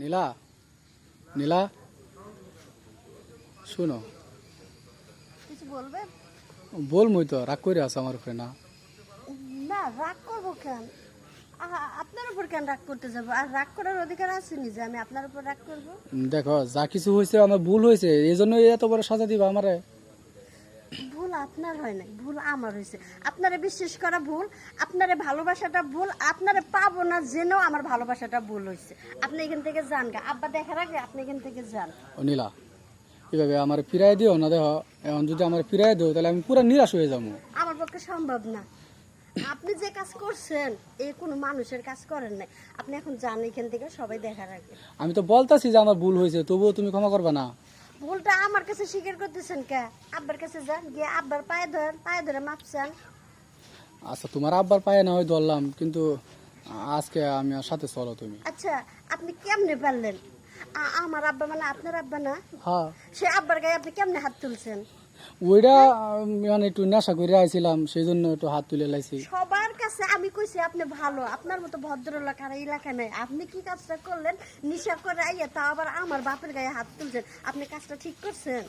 নীলা নীলা শুনো। কিছু বলবেন বলমই তো রাগ করে আছো আমার উপরে না। না রাগ করব কেন? আপনার উপর কেন রাগ করতে যাব? আর রাগ করার অধিকার আছে নি যে আমি আপনার উপর রাগ করব? দেখো যা কিছু হয়েছে আমার ভুল হয়েছে এই জন্য এত বড় সাজা দিবা আমারে। আপনার হয় নাই ভুল আমার হয়েছে। আপনারে বিশ্বাস করা ভুল আপনারে ভালোবাসাটা ভুল আপনারে পাবো না জেনেও আমার ভালোবাসাটা ভুল হয়েছে। আপনি এখান থেকে যান গা। আব্বা দেখার আগে আপনি এখান থেকে যান। ও নীলা এভাবে আমার ফিরাই দিও না দেখো এখন যদি আমার ফিরাই দিও তাহলে আমি পুরো নিরাশ হয়ে যাব। আমার পক্ষে সম্ভব না। আপনি যে কাজ করছেন এই কোনো মানুষের কাজ করেন নাই। আপনি এখন যান এখান থেকে সবাই দেখার আগে। আমি তো বলতাছি যে আমার ভুল হয়েছে তবুও তুমি ক্ষমা করবে না। ভুলটা আমার কাছে স্বীকার করতেছেন কে? আব্বার কাছে যান গিয়ে আব্বার পায়ে ধরেন পায়ে ধরে মাপ চান। আচ্ছা তোমার আব্বার পায়ে না হয় ধরলাম কিন্তু আজকে আমি আর সাথে চলো তুমি। আচ্ছা আপনি কেমনে পারলেন? আমার আব্বা মানে আপনার আব্বা না? হ্যাঁ। সে আব্বার গায়ে আপনি কেমনে হাত তুলছেন? ওইটা মানে একটু নেশা করে আইছিলাম সেই জন্য একটু হাত তুলে লাইছি। সবার কাছে আমি কইছি, আপনি ভালো, আপনার মতো ভদ্রলোক আর এলাকা নাই। আপনি কি কাজটা করলেন? নিশা করে আইয়া তা আবার আমার বাপের গায়ে হাত তুলছেন। আপনি কাজটা ঠিক করছেন?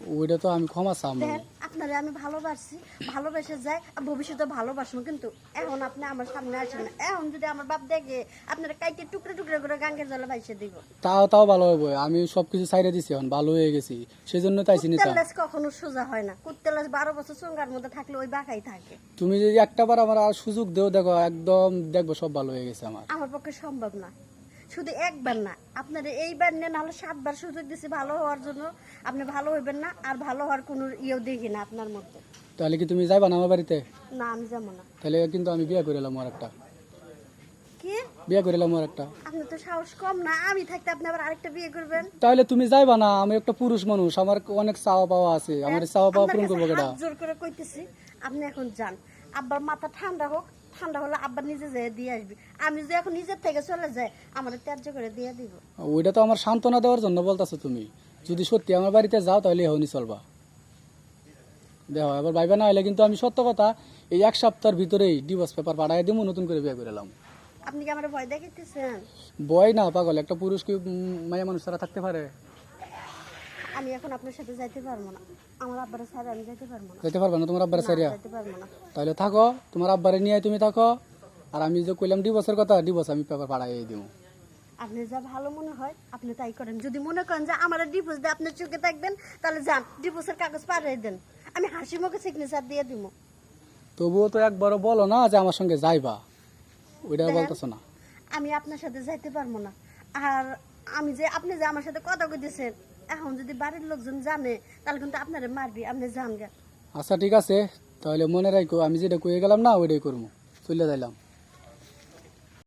ওইটা তো আমি ক্ষমা চাম আপনারে আমি ভালোবাসি ভালোবেসে যাই ভবিষ্যতে ভালোবাসবো কিন্তু। এখন আপনি আমার সামনে আসেন না। এখন যদি আমার বাপ দেখে আপনারা টুকরে টুকরে করে গাঙ্গের জলে ভাইসে দিব। তাও তাও ভালো হবে আমি সবকিছু সাইডে দিছি এখন ভালো হয়ে গেছি। সেই জন্য তাইছি নিতাম। কুত্তেলাস কখনো সোজা হয় না। কুত্তেলাস বারো বছর চঙ্গার মধ্যে থাকলে ওই বাঁকাই থাকে। তুমি যদি একটা বার আমার আর সুযোগ দেও দেখো একদম দেখব সব ভালো হয়ে গেছে আমার। আমার পক্ষে সম্ভব না। শুধু একবার না আপনার এইবার নেন নাহলে সাতবার সুযোগ দিছি ভালো হওয়ার জন্য। আপনি ভালো হইবেন না আর ভালো হওয়ার কোনো ইয়েও দেখি না আপনার মধ্যে। তাহলে কি তুমি যাইবা না আমার বাড়িতে? না আমি যাব না। তাহলে কিন্তু আমি বিয়ে করে এলাম আর একটা। কি? বিয়ে করে এলাম আর একটা। আপনি তো সাহস কম না আমি থাকতে আপনি আবার আরেকটা বিয়ে করবেন? তাহলে তুমি যাইবা না আমি একটা পুরুষ মানুষ আমার অনেক চাওয়া পাওয়া আছে আমার চাওয়া পাওয়া পূরণ করব কাছে কেটা জোর করে কইতেছি আপনি এখন যান। আব্বার মাথা ঠান্ডা হোক ঠান্ডা হলে আব্বার নিজে যেয়ে দিয়ে আসবি। আমি যদি এখন নিজের থেকে চলে যাই আমার ত্যায্য করে দিয়ে দিব। ওইটা তো আমার সান্ত্বনা দেওয়ার জন্য বলতাছো তুমি। যদি সত্যি আমার বাড়িতে যাও তাহলে চলবা। দেখো এবার ভাইবা না হলে কিন্তু আমি সত্য কথা এই এক সপ্তাহের ভিতরেই ডিভোর্স পেপার পাঠাই দিব নতুন করে বিয়ে করে এলাম। আপনি কি আমার ভয় দেখাইতেছেন? বয় না পাগল। একটা পুরুষ কি মায়া মানুষ তারা থাকতে পারে? আমি এখন আপনার সাথে যাইতে পারব না। আমার আব্বার সাথে আমি যাইতে পারব না। যেতে পারবে না তোমার আব্বার সারিয়া যাইতে পারব না। তাহলে থাকো তোমার আব্বারে নিয়ে তুমি থাকো। আর আমি যে কইলাম ডিভোর্সের কথা ডিভোর্স আমি পেপার পাঠাই দিব আপনি যা ভালো মনে হয় আপনি তাই করেন। যদি মনে করেন যে আমার ডিভোর্স দিয়ে আপনার চোখে থাকবেন তাহলে যান ডিভোর্সের কাগজ পাঠিয়ে দেন। আমি হাসি মুখে সিগনেচার দিয়ে দিব তবুও তো একবারও বলো না যে আমার সঙ্গে যাইবা। ওইটা বলতেছো না। আমি আপনার সাথে যাইতে পারব না। আর আমি যে আপনি যে আমার সাথে কথা কইতেছেন এখন যদি বাড়ির লোকজন জানে, তাহলে কিন্তু আপনারে মারবি, আপনি জানগা। আচ্ছা ঠিক আছে। তাহলে মনে রাখো আমি যেটা কয়ে গেলাম না, ওইটাই করব চলে যাইলাম।